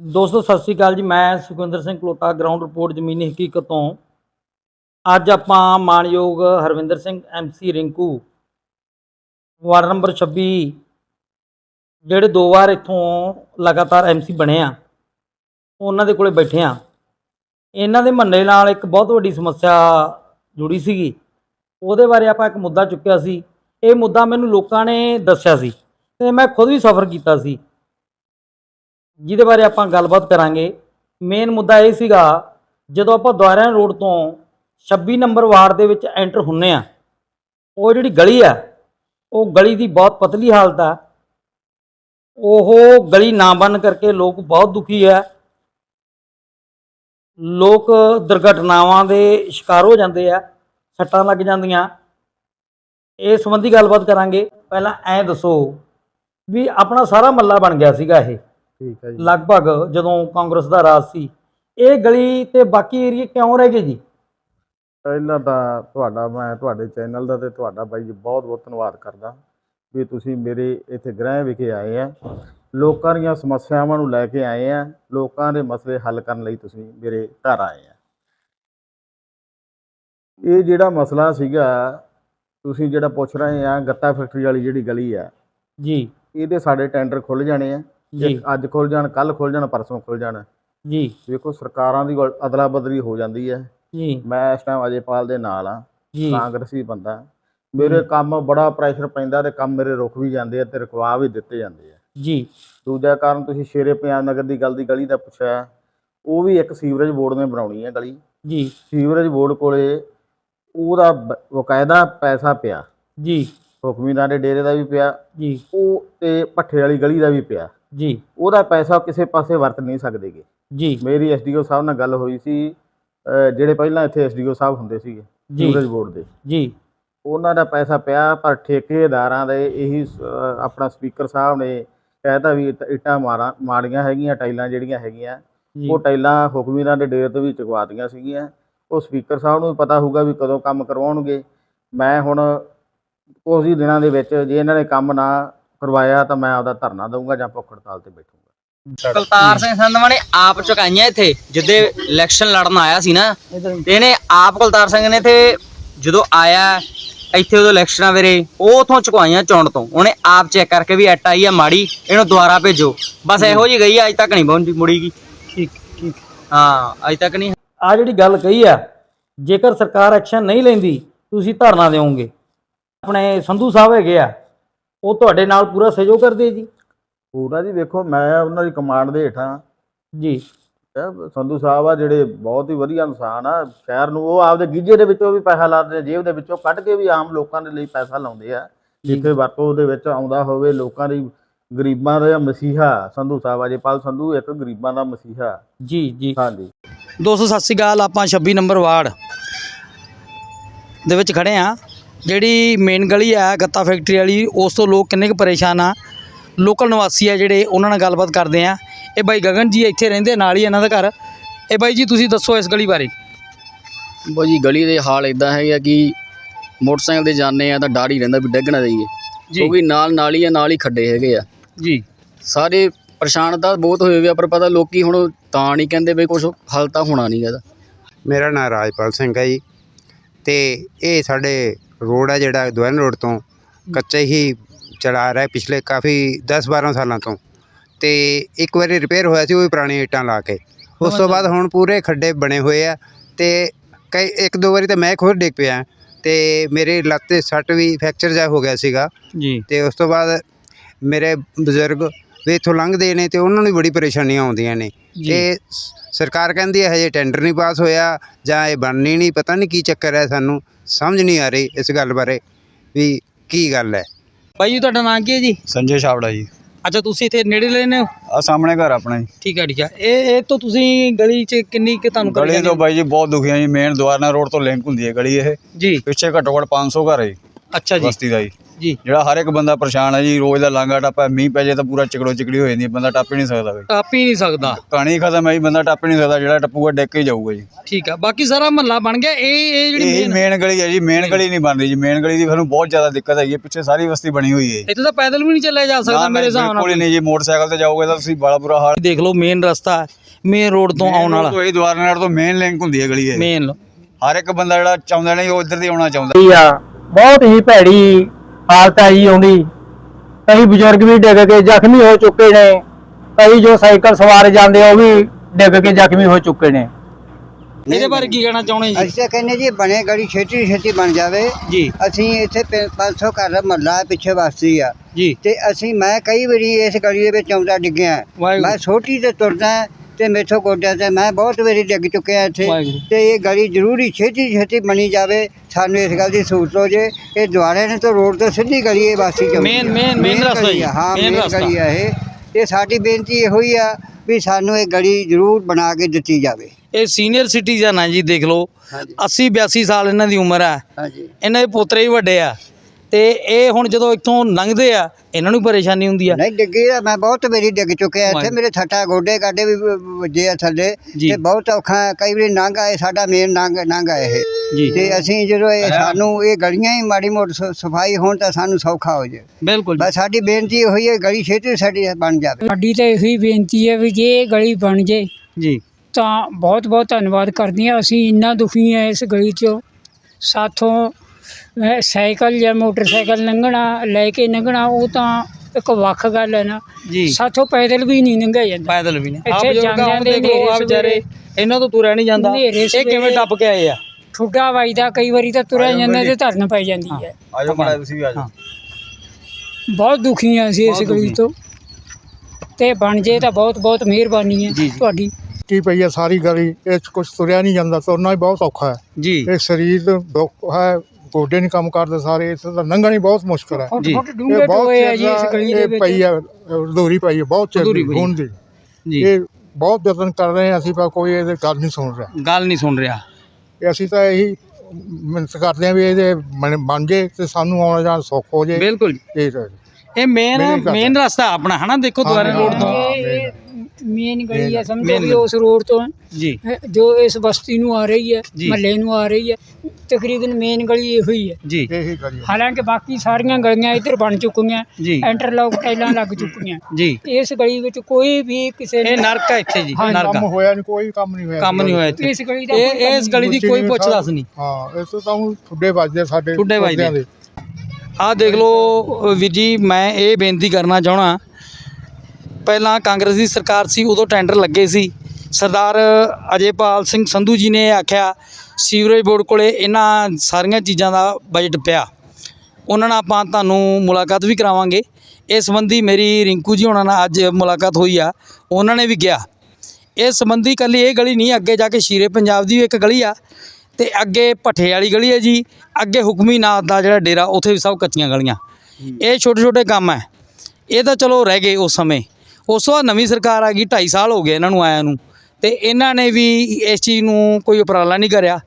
ਦੋਸਤੋ, ਸਤਿ ਸ੍ਰੀ ਅਕਾਲ ਜੀ। ਮੈਂ ਸੁਖਵਿੰਦਰ ਸਿੰਘ ਕਲੋਟਾ ਗਰਾਊਂਡ ਰਿਪੋਰਟ ਜ਼ਮੀਨੀ ਹਕੀਕਤ ਤੋਂ। ਅੱਜ ਆਪਾਂ ਮਾਨਯੋਗ Harvinder Singh MC Rinku, ward number 26 ਜਿਹੜੇ ਦੋ ਵਾਰ ਇੱਥੋਂ ਲਗਾਤਾਰ ਐਮਸੀ ਬਣੇ ਆ, ਉਹਨਾਂ ਦੇ ਕੋਲੇ ਬੈਠੇ ਆ। ਇਹਨਾਂ ਦੇ ਮੰਨੇ ਨਾਲ ਇੱਕ ਬਹੁਤ ਵੱਡੀ ਸਮੱਸਿਆ ਜੁੜੀ ਸੀਗੀ। ਉਹਦੇ ਬਾਰੇ ਆਪਾਂ ਇੱਕ ਮੁੱਦਾ ਚੁੱਕਿਆ ਸੀ। ਇਹ ਮੁੱਦਾ ਮੈਨੂੰ ਲੋਕਾਂ ਨੇ ਦੱਸਿਆ ਸੀ ਤੇ ਮੈਂ ਖੁਦ ਵੀ ਸਫ਼ਰ ਕੀਤਾ ਸੀ। ਜਿਹਦੇ ਬਾਰੇ ਆਪਾਂ ਗੱਲਬਾਤ ਕਰਾਂਗੇ। ਮੇਨ ਮੁੱਦਾ ਇਹ ਸੀਗਾ, ਜਦੋਂ ਆਪਾਂ ਦੁਆਰਿਆਂ ਰੋਡ ਤੋਂ 26 ਨੰਬਰ ਵਾਰਡ ਦੇ ਵਿੱਚ ਐਂਟਰ ਹੁੰਨੇ ਆ, ਉਹ ਜਿਹੜੀ ਗਲੀ ਆ, ਉਹ ਗਲੀ ਦੀ ਬਹੁਤ ਪਤਲੀ ਹਾਲਤ ਆ। ਉਹ ਗਲੀ ਨਾ ਬਣ ਕਰਕੇ ਲੋਕ ਬਹੁਤ ਦੁਖੀ ਆ। ਲੋਕ ਦੁਰਘਟਨਾਵਾਂ ਦੇ ਸ਼ਿਕਾਰ ਹੋ ਜਾਂਦੇ ਆ, ਸੱਟਾਂ ਲੱਗ ਜਾਂਦੀਆਂ। ਇਹ ਸੰਬੰਧੀ ਗੱਲਬਾਤ ਕਰਾਂਗੇ। ਪਹਿਲਾਂ ਐਂ ਦੱਸੋ ਵੀ ਆਪਣਾ ਸਾਰਾ ਮੱਲਾ ਬਣ ਗਿਆ ਸੀਗਾ ਇਹ। ਠੀਕ ਹੈ ਜੀ। ਲਗਭਗ ਜਦੋਂ ਕਾਂਗਰਸ ਦਾ ਰਾਜ ਸੀ। ਇਹ ਗਲੀ ਤੇ ਬਾਕੀ ਏਰੀਏ ਕਿਉਂ ਰਹਿ ਗਏ ਜੀ? ਪਹਿਲਾਂ ਤਾਂ ਤੁਹਾਡਾ ਮੈਂ ਤੁਹਾਡੇ ਚੈਨਲ ਦਾ ਤੇ ਤੁਹਾਡਾ ਬਾਈ ਜੀ ਬਹੁਤ ਬਹੁਤ ਧੰਨਵਾਦ ਕਰਦਾ ਵੀ ਤੁਸੀਂ ਮੇਰੇ ਇੱਥੇ ਗ੍ਰਹਿ ਵਿਖੇ ਆਏ ਆ। ਲੋਕਾਂ ਦੀਆਂ ਸਮੱਸਿਆਵਾਂ ਨੂੰ ਲੈ ਕੇ ਆਏ ਆ। ਲੋਕਾਂ ਦੇ ਮਸਲੇ ਹੱਲ ਕਰਨ ਲਈ ਤੁਸੀਂ ਮੇਰੇ ਘਰ ਆਏ ਆ। ਇਹ ਜਿਹੜਾ ਮਸਲਾ ਸੀਗਾ ਤੁਸੀਂ ਜਿਹੜਾ ਪੁੱਛ ਰਹੇ ਆ ਗੱਤਾ ਫੈਕਟਰੀ ਵਾਲੀ ਜਿਹੜੀ ਗਲੀ ਆ ਜੀ। ਇਹਦੇ ਸਾਡੇ ਟੈਂਡਰ ਖੁੱਲ ਜਾਣੇ ਆ। ਜੀ ਅੱਜ ਖੁੱਲ ਜਾਣ ਕੱਲ ਖੁੱਲ ਜਾਣ ਪਰਸੋਂ ਖੁੱਲ ਜਾਣ। ਜੀ। ਵੇਖੋ ਸਰਕਾਰਾਂ ਦੀ ਅਦਲਾ ਬਦਲੀ ਹੋ ਜਾਂਦੀ ਹੈ। ਜੀ। ਮੈਂ ਇਸ ਟਾਈਮ ਅਜੇਪਾਲ ਦੇ ਨਾਲ ਆ ਕਾਂਗਰਸੀ ਬੰਦਾ। ਮੇਰੇ ਕੰਮ ਬੜਾ ਪ੍ਰੈਸ਼ਰ ਪੈਂਦਾ ਤੇ ਕੰਮ ਮੇਰੇ ਰੁਕ ਵੀ ਜਾਂਦੇ ਆ ਤੇ ਰੁਕਵਾ ਵੀ ਦਿੱਤੇ ਜਾਂਦੇ ਆ। ਜੀ। ਦੂਜਾ ਕਾਰਨ ਤੁਸੀਂ ਸ਼ੇਰੇ ਪੰਜਾਬ ਨਗਰ ਦੀ ਗੱਲ ਦੀ ਗਲੀ ਦਾ ਪੁੱਛਿਆ ਉਹ ਵੀ ਇੱਕ ਸੀਵਰੇਜ ਬੋਰਡ ਨੇ ਬਣਾਉਣੀ ਹੈ ਗਲੀ। ਜੀ। ਸੀਵਰੇਜ ਬੋਰਡ ਕੋਲੇ ਉਹਦਾ ਬਕਾਇਦਾ ਪੈਸਾ ਪਿਆ। ਜੀ। ਹੁਕਮੀਦਾਰ ਦੇ ਡੇਰੇ ਦਾ ਵੀ ਪਿਆ। ਜੀ। ਉਹ ਤੇ ਪੱਠੇ ਵਾਲੀ ਗਲੀ ਦਾ ਵੀ ਪਿਆ। ਜੀ। ਉਹਦਾ ਪੈਸਾ ਕਿਸੇ ਪਾਸੇ ਵਰਤ ਨਹੀਂ ਸਕਦੇਗੇ। ਜੀ। ਮੇਰੀ ਐਸਡੀਓ ਸਾਹਿਬ ਨਾਲ ਗੱਲ ਹੋਈ ਸੀ ਅਹ ਜਿਹੜੇ ਪਹਿਲਾਂ ਇੱਥੇ ਐਸਡੀਓ ਸਾਹਿਬ ਹੁੰਦੇ ਸੀਗੇ ਜੀ। ਸੀਵਰੇਜ ਬੋਰਡ ਦੇ। ਜੀ। ਉਹਨਾਂ ਦਾ ਪੈਸਾ ਪਿਆ ਪਰ ਠੇਕੇਦਾਰਾਂ ਦੇ ਇਹੀ ਸ- ਅਹ ਆਪਣਾ ਸਪੀਕਰ ਸਾਹਿਬ ਨੇ ਕਹਿਤਾ ਵੀ ਇੱਟ- ਇੱਟਾਂ ਮਾਰਾਂ ਮਾੜੀਆਂ ਹੈਗੀਆਂ ਟਾਈਲਾਂ ਜਿਹੜੀਆਂ ਹੈਗੀਆਂ। ਜੀ। ਉਹ ਟਾਈਲਾਂ ਹੁਕਮੀਰਾਂ ਦੇ ਡੇਰੇ ਤੋਂ ਵੀ ਚੁਕਵਾਤੀਆਂ ਸੀਗੀਆਂ। ਉਹ ਸਪੀਕਰ ਸਾਹਿਬ ਨੂੰ ਵੀ ਪਤਾ ਹੋਊਗਾ ਵੀ ਕਦੋਂ ਕੰਮ ਕਰਵਾਉਣਗੇ। ਮੈਂ ਹੁਣ ਕੁਝ ਹੀ ਦਿਨਾਂ ਦੇ ਵਿੱਚ ਜੇ ਇਹਨਾਂ ਨੇ ਕੰਮ ਨਾ ਕਰਵਾਇਆ ਤਾਂ ਮੈਂ ਆਪਦਾ ਧਰਨਾ ਦਊਂਗਾ ਜਾਂ ਭੁੱਖ ਹੜਤਾਲ ਤੇ ਬੈਠੂੰਗਾ। ਕੁਲਤਾਰ ਸਿੰਘ ਸੰਧਵਾ ਨੇ ਆਪ ਚੁਕਾਈਆਂ ਇੱਥੇ ਜਿੱਦੇ ਇਲੈਕਸ਼ਨ ਲੜਨ ਆਇਆ ਸੀ ਨਾ ਤੇ ਇਹਨੇ ਆਪ ਕੁਲਤਾਰ ਸਿੰਘ ਨੇ ਤੇ ਜਦੋਂ ਆਇਆ ਇੱਥੇ ਉਦੋਂ ਇਲੈਕਸ਼ਨਾਂ ਵੇਰੇ ਉਹ ਉਥੋਂ ਚੁਕਵਾਈਆਂ ਚੌਂਡ ਤੋਂ। ਉਹਨੇ ਆਪ ਚੈੱਕ ਕਰਕੇ ਵੀ ਐਟ ਆਈ ਆ ਮਾੜੀ ਇਹਨੂੰ ਦੁਬਾਰਾ ਭੇਜੋ। ਬਸ ਇਹੋ ਜੀ ਗਈ ਆ, ਅੱਜ ਤੱਕ ਨਹੀਂ ਪਹੁੰਚੀ ਮੁੜੀਗੀ ਠੀਕ ਠੀਕ। ਹਾਂ ਅੱਜ ਤੱਕ ਨਹੀਂ। ਆ ਜਿਹੜੀ ਗੱਲ ਕਹੀ ਆ ਜੇਕਰ ਸਰਕਾਰ ਐਕਸ਼ਨ ਨਹੀਂ ਲੈਂਦੀ ਤੁਸੀਂ ਧਰਨਾ ਦਿਓਗੇ। ਆਪਣੇ ਸੰਧੂ ਸਾਹਿਬ ਹੈਗੇ ਆ ਉਹ ਤੁਹਾਡੇ ਨਾਲ ਪੂਰਾ ਸਹਿਯੋਗ ਕਰਦੇ ਜੀ? ਪੂਰਾ ਜੀ ਵੇਖੋ ਮੈਂ ਉਹਨਾਂ ਦੀ ਕਮਾਂਡ ਦੇ ਹੇਠਾਂ। ਜੀ। ਸੰਧੂ ਸਾਹਿਬ ਆ ਜਿਹੜੇ ਬਹੁਤ ਹੀ ਵਧੀਆ ਇਨਸਾਨ ਆ ਸ਼ਹਿਰ ਨੂੰ ਉਹ ਆਪਦੇ ਗੀਜੇ ਦੇ ਵਿੱਚੋਂ ਵੀ ਪੈਸਾ ਲਾਉਂਦੇ ਆ, ਜੇਬ ਦੇ ਵਿੱਚੋਂ ਕੱਢ ਕੇ ਵੀ ਆਮ ਲੋਕਾਂ ਦੇ ਲਈ ਪੈਸਾ ਲਾਉਂਦੇ ਆ। ਜਿੱਥੇ ਵਰਤੋਂ ਦੇ ਵਿੱਚ ਆਉਂਦਾ ਹੋਵੇ ਲੋਕਾਂ ਦੀ ਗਰੀਬਾਂ ਦਾ ਮਸੀਹਾ ਸੰਧੂ ਸਾਹਿਬ ਅਜੇਪਾਲ ਸੰਧੂ ਇੱਕ ਗਰੀਬਾਂ ਦਾ ਮਸੀਹਾ। ਜੀ ਜੀ। ਹਾਂਜੀ। ਦੋਸਤੋ ਸਤਿ ਸ਼੍ਰੀ ਅਕਾਲ ਆਪਾਂ 26 ਨੰਬਰ ਵਾਰਡ ਦੇ ਵਿੱਚ ਖੜੇ ਆ। ਜਿਹੜੀ ਮੇਨ ਗਲੀ ਆ ਗੱਤਾ ਫੈਕਟਰੀ ਵਾਲੀ ਉਸ ਤੋਂ ਲੋਕ ਕਿੰਨੇ ਕੁ ਪਰੇਸ਼ਾਨ ਆ? ਲੋਕਲ ਨਿਵਾਸੀ ਆ ਜਿਹੜੇ ਉਹਨਾਂ ਨਾਲ ਗੱਲਬਾਤ ਕਰਦੇ ਆ। ਇਹ ਬਾਈ ਗਗਨ ਜੀ ਇੱਥੇ ਰਹਿੰਦੇ ਨਾਲ ਹੀ ਇਹਨਾਂ ਦਾ ਘਰ। ਇਹ ਬਾਈ ਜੀ ਤੁਸੀਂ ਦੱਸੋ ਇਸ ਗਲੀ ਬਾਰੇ। ਬੋ ਜੀ ਗਲੀ ਦੇ ਹਾਲ ਇਦਾਂ ਹੈਗਾ ਕਿ ਮੋਟਰਸਾਈਕਲ ਤੇ ਜਾਂਦੇ ਆ ਤਾਂ ਡਰ ਹੀ ਰਹਿੰਦਾ ਵੀ ਡਿੱਗ ਨਾ ਜਾਈਏ ਕਿਉਂਕਿ ਨਾਲ ਨਾਲ ਹੀ ਆ ਨਾਲ ਹੀ ਖੱਡੇ ਹੈਗੇ ਆ। ਜੀ। ਸਾਰੇ ਪਰੇਸ਼ਾਨ ਤਾਂ ਬਹੁਤ ਹੋਏ ਹੋਏ ਆ ਪਰ ਪਤਾ ਲੋਕੀ ਹੁਣ ਤਾਂ ਨਹੀਂ ਕਹਿੰਦੇ ਵੀ ਕੁਝ ਹੱਲ ਤਾਂ ਹੋਣਾ ਨਹੀਂ ਇਹਦਾ ਮੇਰਾ ਨਾਮ ਰਾਜਪਾਲ ਸਿੰਘ ਹੈ ਜੀ। ਤੇ ਇਹ ਸਾਡੇ ਰੋਡ ਹੈ ਜਿਹੜਾ ਦੁਆਨ ਰੋਡ ਤੋਂ ਕੱਚਾ ਹੀ ਚਲਾ ਰਿਹਾ ਪਿਛਲੇ ਕਾਫੀ 10-12 ਸਾਲਾਂ ਤੋਂ। ਤੇ ਇੱਕ ਵਾਰੀ ਰਿਪੇਅਰ ਹੋਇਆ ਸੀ ਉਹ ਵੀ ਪੁਰਾਣੀ ਇੱਟਾਂ ਲਾ ਕੇ। ਉਸ ਤੋਂ ਬਾਅਦ ਹੁਣ ਪੂਰੇ ਖੱਡੇ ਬਣੇ ਹੋਏ ਆ ਤੇ ਕਈ ਇੱਕ ਦੋ ਵਾਰੀ ਤਾਂ ਮੈਂ ਖੁਦ ਡਿੱਗ ਪਿਆ। ਤੇ ਮੇਰੇ ਲੱਤ ਤੇ ਸੱਟ ਵੀ ਫ੍ਰੈਕਚਰ ਜਾ ਹੋ ਗਿਆ ਸੀਗਾ। ਜੀ। ਤੇ ਉਸ ਤੋਂ ਬਾਅਦ ਮੇਰੇ ਬਜ਼ੁਰਗ ਵੀ ਇੱਥੋਂ ਲੰਘਦੇ ਨੇ ਤੇ ਉਹਨਾਂ ਨੂੰ ਵੀ ਬੜੀ ਪਰੇਸ਼ਾਨੀਆਂ ਆਉਂਦੀਆਂ ਨੇ। ਤੇ ਸਰਕਾਰ ਕਹਿੰਦੀ ਹੈ ਹਜੇ ਟੈਂਡਰ ਨਹੀਂ ਪਾਸ ਹੋਇਆ ਜਾਂ ਇਹ ਬਣਨੀ ਨਹੀਂ ਪਤਾ ਨਹੀਂ ਕੀ ਚੱਕਰ ਹੈ ਸਾਨੂੰ ਸਮਝ ਨਹੀਂ ਆ ਰਹੀ ਇਸ ਗੱਲ ਬਾਰੇ ਵੀ ਕੀ ਗੱਲ ਹੈ। ਬਾਈ ਜੀ ਤੁਹਾਡਾ ਨਾਮ ਕੀ ਹੈ ਜੀ? ਸੰਜੇ ਛਾਵੜਾ ਜੀ। ਅੱਛਾ ਤੁਸੀਂ ਇੱਥੇ ਨੇੜੇ ਲੈਨੇ ਹੋ? ਆ ਸਾਹਮਣੇ ਘਰ ਆਪਣਾ ਜੀ। ਠੀਕ ਹੈ ਠੀਕ ਹੈ। ਇਹ ਇਹ ਤੋਂ ਤੁਸੀਂ ਗਲੀ 'ਚ ਕਿੰਨੀ ਕਿ ਤੁਹਾਨੂੰ ਗਲੀ ਤੋਂ ਬਾਈ ਜੀ ਬਹੁਤ ਦੁਖੀ ਆ ਜੀ। ਮੇਨ ਦੁਆਰਨਾ ਰੋਡ ਤੋਂ ਲਿੰਕ ਹੁੰਦੀ ਹੈ ਗਲੀ ਇਹ। ਜੀ। ਪਿੱਛੇ ਘੱਟੋ ਘੱਟ 500 ਘਰ ਹੈ ਜੀ। ਅੱਛਾ ਜੀ। ਬਸਤੀ ਦਾ ਜੀ। ਜੀ। ਜਿਹੜਾ ਹਰ ਇੱਕ ਬੰਦਾ ਪਰੇਸ਼ਾਨ ਹੈ ਜੀ ਰੋਜ਼ ਦਾ ਲਾਂਗਾ ਟੱਪਾ ਮੀਂਹ ਪੈ ਜੇ ਤਾਂ ਪੂਰਾ ਚਿਕੜੋ ਚਿਕੜੀ ਹੋ ਜਾਂਦੀ ਹੈ ਬੰਦਾ ਟੱਪ ਹੀ ਨਹੀਂ ਸਕਦਾ ਕੋਈ ਟੱਪ ਹੀ ਨਹੀਂ ਸਕਦਾ। ਕਹਾਣੀ ਖਤਮ ਹੈ ਜੀ ਬੰਦਾ ਟੱਪ ਹੀ ਨਹੀਂ ਸਕਦਾ ਜਿਹੜਾ ਟੱਪੂਗਾ ਡਿੱਗ ਹੀ ਜਾਊਗਾ ਜੀ। ਠੀਕ ਆ ਬਾਕੀ ਸਾਰਾ ਮਹੱਲਾ ਬਣ ਗਿਆ ਇਹ ਇਹ ਜਿਹੜੀ ਇਹ ਮੇਨ ਗਲੀ ਹੈ ਜੀ ਮੇਨ ਗਲੀ ਨਹੀਂ ਬਣ ਰਹੀ ਜੀ ਮੇਨ ਗਲੀ ਦੀ ਸਾਨੂੰ ਬਹੁਤ ਜ਼ਿਆਦਾ ਦਿੱਕਤ ਹੈਗੀ ਹੈ ਪਿੱਛੇ ਸਾਰੀ ਬਸਤੀ ਬਣੀ ਹੋਈ ਹੈ। ਜੀ। ਇੱਥੇ ਤਾਂ ਪੈਦਲ ਵੀ ਨਹੀਂ ਚੱਲਿਆ ਜਾ ਸਕਦਾ ਨਾ, ਮੇਰੇ ਹਿਸਾਬ ਬਿਲਕੁਲ ਹੀ ਨਾਲ ਨਹੀਂ ਜੀ ਮੋਟਰਸਾਈਕਲ ਤੇ ਜਾਓਗੇ ਤਾਂ ਤੁਸੀਂ ਬੜਾ ਬੁਰਾ ਹਾਲ। ਦੇਖ ਲਓ ਮੇਨ ਰਸਤਾ ਮੇਨ ਰੋਡ ਤੋਂ ਆਉਣ ਵਾਲਾ। ਕੋਈ ਦੁਆਰਨਾੜ ਤੋਂ ਮੇਨ ਲਿੰਕ ਹੁੰਦੀ ਹੈ ਗਲੀ ਇਹ। ਮੇਨ ਹਰ ਇੱਕ ਬੰਦਾ ਜਿਹੜਾ ਚਾਹੁੰਦਾ ਨਹੀਂ ਉਹ ਇੱਧਰ ਦੀ ਆਉਣਾ ਚਾਹੁੰਦਾ। ਆ ਬਹੁਤ ਹੀ ਭੈੜੀ ਹਾਲਤ ਆ ਜੀ ਆਉਂਦੀ। ਕਈ ਬਜ਼ੁਰਗ ਵੀ ਡਿੱਗ ਕੇ ਜ਼ਖਮੀ ਹੋ ਚੁੱਕੇ ਨੇ। ਕਈ ਜੋ ਸਾਈਕਲ ਸਵਾਰ ਜਾਂਦੇ ਆ ਉਹ ਵੀ ਡਿੱਗ ਕੇ ਜ਼ਖਮੀ ਹੋ ਚੁੱਕੇ ਨੇ। ਇਹਦੇ ਬਾਰੇ ਕੀ ਕਹਿਣਾ ਚਾਹੁੰਦੇ ਜੀ? ਅਸੀਂ ਤਾਂ ਕਹਿੰਦੇ ਜੀ ਬਣੇ ਗਲੀ ਛੇਤੀ ਛੇਤੀ ਬਣ ਜਾਵੇ। ਜੀ। ਅਸੀਂ ਇੱਥੇ ਪੈ- 500 ਘਰ ਦਾ ਮਹੱਲਾ ਪਿੱਛੇ ਵਸਦੀ ਆ। ਜੀ। ਤੇ ਅਸੀਂ ਮੈਂ ਕਈ ਵਾਰੀ ਇਸ ਗਲੀ ਦੇ ਵਿੱਚ ਆਉਂਦਾ ਡਿੱਗਿਆ। ਵਾਹਿਗੁਰੂ। ਮੈਂ ਛੋਟੀ ਤੇ ਤੁਰਦਾ ਤੇ ਮੇਥੋਂ ਗੋਡਿਆਂ ਤੇ ਮੈਂ ਬਹੁਤ ਵਾਰੀ ਡਿੱਗ ਚੁੱਕਿਆ ਇੱਥੇ। ਵਾਹਿਗੁਰੂ। ਤੇ ਇਹ ਗਲੀ ਜ਼ਰੂਰੀ ਛੇਤੀ ਛੇਤੀ ਬਣੀ ਜਾਵੇ। ਸਾਨੂੰ ਇਸ ਗੱਲ ਦੀ ਸਹੂਲਤ ਹੋ ਜੇ। ਇਹ ਦੁਆਰੇ ਨੇ ਤਾਂ ਰੋਡ ਤੋਂ ਸਿੱਧੀ ਗਲੀ ਇਹ ਵਾਸੀ ਚੌਂਕੀ Main- main- main ਰਸਤਾ ਜੀ, ਹਾਂ main ਮੇਨ ਰਸਤਾ। ਗਲੀ ਆ ਇਹ। ਇਹ ਸਾਡੀ ਬੇਨਤੀ ਇਹੋ ਹੀ ਆ ਵੀ ਸਾਨੂੰ ਇਹ ਗਲੀ ਜ਼ਰੂਰ ਬਣਾ ਕੇ ਦਿੱਤੀ ਜਾਵੇ। ਇਹ ਸੀਨੀਅਰ ਸਿਟੀਜ਼ਨ ਆ ਜੀ ਦੇਖ ਲਓ। ਹਾਂਜੀ। 80 82 ਸਾਲ ਇਹਨਾਂ ਦੀ ਉਮਰ ਆ। ਹਾਂਜੀ। ਇਹਨਾਂ ਦੇ ਪੋਤਰੇ ਵੀ ਵੱਡੇ ਆ। ਤੇ ਇਹ ਹੁਣ ਜਦੋਂ ਇੱਥੋਂ ਲੰਘਦੇ ਆ ਇਹਨਾਂ ਨੂੰ ਪਰੇਸ਼ਾਨੀ ਹੁੰਦੀ ਆ। ਨਹੀਂ ਡਿੱਗੀ ਆ, ਮੈਂ ਬਹੁਤ ਵਾਰੀ ਡਿੱਗ ਚੁੱਕਿਆ ਇੱਥੇ। ਮੇਰੇ ਛੱਟਾ ਗੋਡੇ ਗਾਡੇ ਵੀ ਵ- ਵੱਜੇ ਆ ਥੱਲੇ। ਜੀ। ਤੇ ਬਹੁਤ ਔਖਾ ਹੈ। ਕਈ ਵਾਰੀ ਨੰਗ ਆਏ ਸਾਡਾ ਮੇਨ ਨੰਗ ਨੰਗ ਆ ਇਹ। ਜੀ। ਤੇ ਅਸੀਂ ਜਦੋਂ ਇਹ ਸਾਨੂੰ ਇਹ ਗਲੀਆਂ ਹੀ ਮਾੜੀ ਮੋਟੀ ਸਫ਼ਾਈ ਹੋਣ ਤਾਂ ਸਾਨੂੰ ਸੌਖਾ ਹੋ ਜਾਏ। ਬਿਲਕੁਲ ਬਸ ਸਾਡੀ ਬੇਨਤੀ ਹੋਈ ਹੈ ਗਲੀ ਛੇਤੀ ਸਾਡੀ ਬਣ ਜਾਵੇ। ਸਾਡੀ ਤਾਂ ਇਹੀ ਬੇਨਤੀ ਹੈ ਵੀ ਜੇ ਇਹ ਗਲੀ ਬਣ ਜੇ ਜੀ। ਤਾਂ ਬਹੁਤ ਬਹੁਤ ਧੰਨਵਾਦ ਕਰਦੇ ਹਾਂ। ਅਸੀਂ ਇੰਨਾ ਦੁਖੀ ਹਾਂ ਇਸ ਗਲੀ 'ਚੋਂ। ਸਾਥੋਂ ਸਾਈਕਲ ਜਾਂ ਮੋਟਰਸਾਈਕਲ ਲੰਘਣਾ ਲੈ ਕੇ ਲੰਘਣਾ ਉਹ ਤਾਂ ਇੱਕ ਵੱਖ ਗੱਲ ਹੈ ਨਾ। ਜੀ। ਸਾਥੋਂ ਪੈਦਲ ਵੀ ਨਹੀਂ ਲੰਘਿਆ ਜਾਂਦਾ। ਪੈਦਲ ਵੀ ਨੇ ਆ ਇੱਥੇ ਜਾਂਦਿਆਂ ਨੂੰ ਦੇ ਦੇਖੋ ਆ ਹਨੇਰੇ ਵਿਚਾਰੇ ਇਹਨਾਂ ਤੋਂ ਤੁਰਿਆ ਨਹੀਂ ਜਾਂਦਾ। ਇਹ ਕਿਵੇਂ ਸਵੇਰੇ- ਟੱਪ ਕੇ ਆਏ ਆ? ਠੁੱਡਾ ਵੱਜਦਾ ਕਈ ਵਾਰੀ ਤਾਂ ਤੁਰਿਆ ਜਾਂਦਾ ਤੇ ਧਰਨ ਪੈ ਜਾਂਦੀ ਹੈ ਆਜੋ ਬੜਾ ਤੁਸੀਂ ਵੀ ਆਜੋ। ਹਾਂ। ਬਹੁਤ ਦੁਖੀ ਹਾਂ ਅਸੀਂ ਇਸ ਬਹੁਤ ਗਲੀ ਦੁਖੀ। ਤੋਂ। ਤੇ ਬਣ ਜੇ ਤਾਂ ਬਹੁਤ ਬਹੁਤ ਮਿਹਰਬਾਨੀ ਹੈ ਜੀ, ਜੀ। ਤੁਹਾਡੀ। ਕੀ ਪਈ ਹੈ ਸਾਰੀ ਗਲੀ ਇਹ 'ਚ ਕੁਛ ਤੁਰਿਆ ਨਹੀਂ ਜਾਂਦਾ ਤੁਰਨਾ ਵੀ ਬਹੁਤ ਔਖਾ ਹੈ। ਜੀ। ਇਹ ਸਰੀਰ ਦੁੱਖ ਹੈ ਗੋਡੇ ਨਹੀਂ ਕੰਮ ਕਰਦੇ ਸਾਰੇ ਇਸ ਦਾ ਲੰਘਣਾ ਹੀ ਬਹੁਤ ਮੁਸ਼ਕਲ ਹੈ। ਜੀ। ਇਹ ਬਹੁਤ ਆ ਜੀ ਇਸ ਗਲੀ ਦਾ ਵਿੱਚ। ਪਈ ਹੈ ਅਧੂਰੀ ਪਈ ਹੈ ਬਹੁਤ ਚਿਰ ਅਧੂਰੀ ਦੀ ਪਈ ਹੈ। ਹੁਣ ਦੀ। ਜੀ। ਇਹ ਬਹੁਤ ਯਤਨ ਕਰ ਰਹੇ ਹਾਂ ਅਸੀਂ ਪਰ ਕੋਈ ਇਹਦੇ ਗੱਲ ਨਹੀਂ ਸੁਣ ਰਿਹਾ। ਗੱਲ ਨਹੀਂ ਸੁਣ ਰਿਹਾ। ਇਹ ਅਸੀਂ ਤਾਂ ਇਹੀ ਮਿਹਨਤ ਕਰਦੇ ਹਾਂ ਵੀ ਇਹਦੇ ਬਣ ਬਣ ਜੇ ਤੇ ਸਾਨੂੰ ਆਉਣਾ ਜਾਣ ਸੌਖ ਹੋ ਜੇ। ਬਿਲਕੁਲ ਜੀ। ਇਹ ਇਹ ਮੇਨ ਮੇਨ ਰਸਤਾ ਆਪਣਾ ਹਨਾ? ਦੇਖੋ ਦੁਆਰੇ ਰੋਡ ਤੋਂ। ਹਾਂ। ਮੇਨ ਗਲੀ ਹੈ ਸਮਝੋ ਵੀ। ਉਸ ਰੋਡ ਤੋਂ ਜੀ। ਹੈ, ਜੋ ਇਸ ਬਸਤੀ ਨੂੰ ਆ ਰਹੀ ਹੈ। ਮਹੱਲੇ ਨੂੰ ਆ ਰਹੀ ਹੈ ਤਕਰੀਬਨ ਮੇਨ ਗਲੀ ਇਹੋ ਹੀ ਹੈ। ਜੀ। ਇਹੀ ਹਾਲਾਂਕਿ ਬਾਕੀ ਸਾਰੀਆਂ ਗਲੀਆਂ ਇੱਧਰ ਬਣ ਚੁੱਕੀਆਂ ਇੰਟਰਲੌਕ ਟਾਈਲਾਂ ਲੱਗ ਚੁੱਕੀਆਂ। ਜੀ। ਇਸ ਗਲੀ ਵਿੱਚ ਕੋਈ ਵੀ ਕਿਸੇ ਇਹ ਨੇ ਨਰਕ ਹੈ ਇੱਥੇ ਜੀ ਹਾਂ, ਨਰਕ ਕੰਮ ਆ। ਹੋਇਆ ਨਹੀਂ ਕੋਈ ਕੰਮ ਨਹੀਂ ਹੋਇਆ ਕੰਮ ਨਹੀਂ ਹੋਇਆ ਇੱਥੇ। ਇਸ ਗਲੀ ਦਾ ਇਹ ਇਸ ਗਲੀ ਦੀ ਕੋਈ ਵੀ ਪੁੱਛ ਸਭ- ਦੱਸ ਨਹੀਂ ਹਾਂ ਇਸ ਤੋਂ ਤਾਂ ਠੁੱਡੇ ਵੱਜਦੇ ਸਾਡੇ ਠੁੱਡੇ ਵੱਜਦੇ। ਆਹ ਦੇਖ ਲਓ ਵੀਰ ਜੀ ਮੈਂ ਇਹ ਬੇਨਤੀ ਕਰਨਾ ਚਾਹਣਾ ਪਹਿਲਾਂ ਕਾਂਗਰਸ ਦੀ ਸਰਕਾਰ ਸੀ ਉਦੋਂ ਟੈਂਡਰ ਲੱਗੇ ਸੀ। ਸਰਦਾਰ ਅਜੇਪਾਲ ਸਿੰਘ ਸੰਧੂ ਜੀ ਨੇ ਆਖਿਆ ਸੀਵਰੇਜ ਬੋਰਡ ਕੋਲੇ ਇਹਨਾਂ ਸਾਰੀਆਂ ਚੀਜ਼ਾਂ ਦਾ ਬਜਟ ਪਿਆ। ਉਹਨਾਂ ਨਾਲ ਆਪਾਂ ਤੁਹਾਨੂੰ ਮੁਲਾਕਾਤ ਵੀ ਕਰਾਵਾਂਗੇ। ਇਸ ਸੰਬੰਧੀ ਮੇਰੀ ਰਿੰਕੂ ਜੀ ਉਹਨਾਂ ਨਾਲ ਅੱਜ ਮੁਲਾਕਾਤ ਹੋਈ ਆ ਉਹਨਾਂ ਨੇ ਵੀ ਕਿਹਾ। ਇਸ ਸੰਬੰਧੀ ਇਕੱਲੀ ਇਹ ਗਲੀ ਨਹੀਂ ਅੱਗੇ ਜਾ ਕੇ ਸ਼ੀਰੇ ਪੰਜਾਬ ਦੀ ਵੀ ਇੱਕ ਗਲੀ ਆ ਤੇ ਅੱਗੇ ਭੱਠੇ ਵਾਲੀ ਗਲੀ ਹੈ ਜੀ ਅੱਗੇ ਹੁਕਮੀ ਨਾਥ ਦਾ ਜਿਹੜਾ ਡੇਰਾ ਉੱਥੇ ਵੀ ਸਭ ਕੱਚੀਆਂ ਗਲੀਆਂ। ਇਹ ਛੋਟੇ ਛੋਟੇ ਕੰਮ ਹੈ ਇਹ ਤਾਂ ਚਲੋ ਰਹਿ ਗਏ ਉਸ ਸਮੇਂ। ਉਸ ਤੋਂ ਬਾਅਦ ਨਵੀਂ ਸਰਕਾਰ ਆ ਗਈ 2.5 ਸਾਲ ਹੋ ਗਏ ਇਹਨਾਂ ਨੂੰ ਆਇਆਂ ਨੂੰ। ਤੇ ਇਹਨਾਂ ਨੇ ਵੀ ਇਸ ਚੀਜ਼ ਨੂੰ ਕੋਈ ਉਪਰਾਲਾ ਨਹੀਂ ਕਰਿਆ।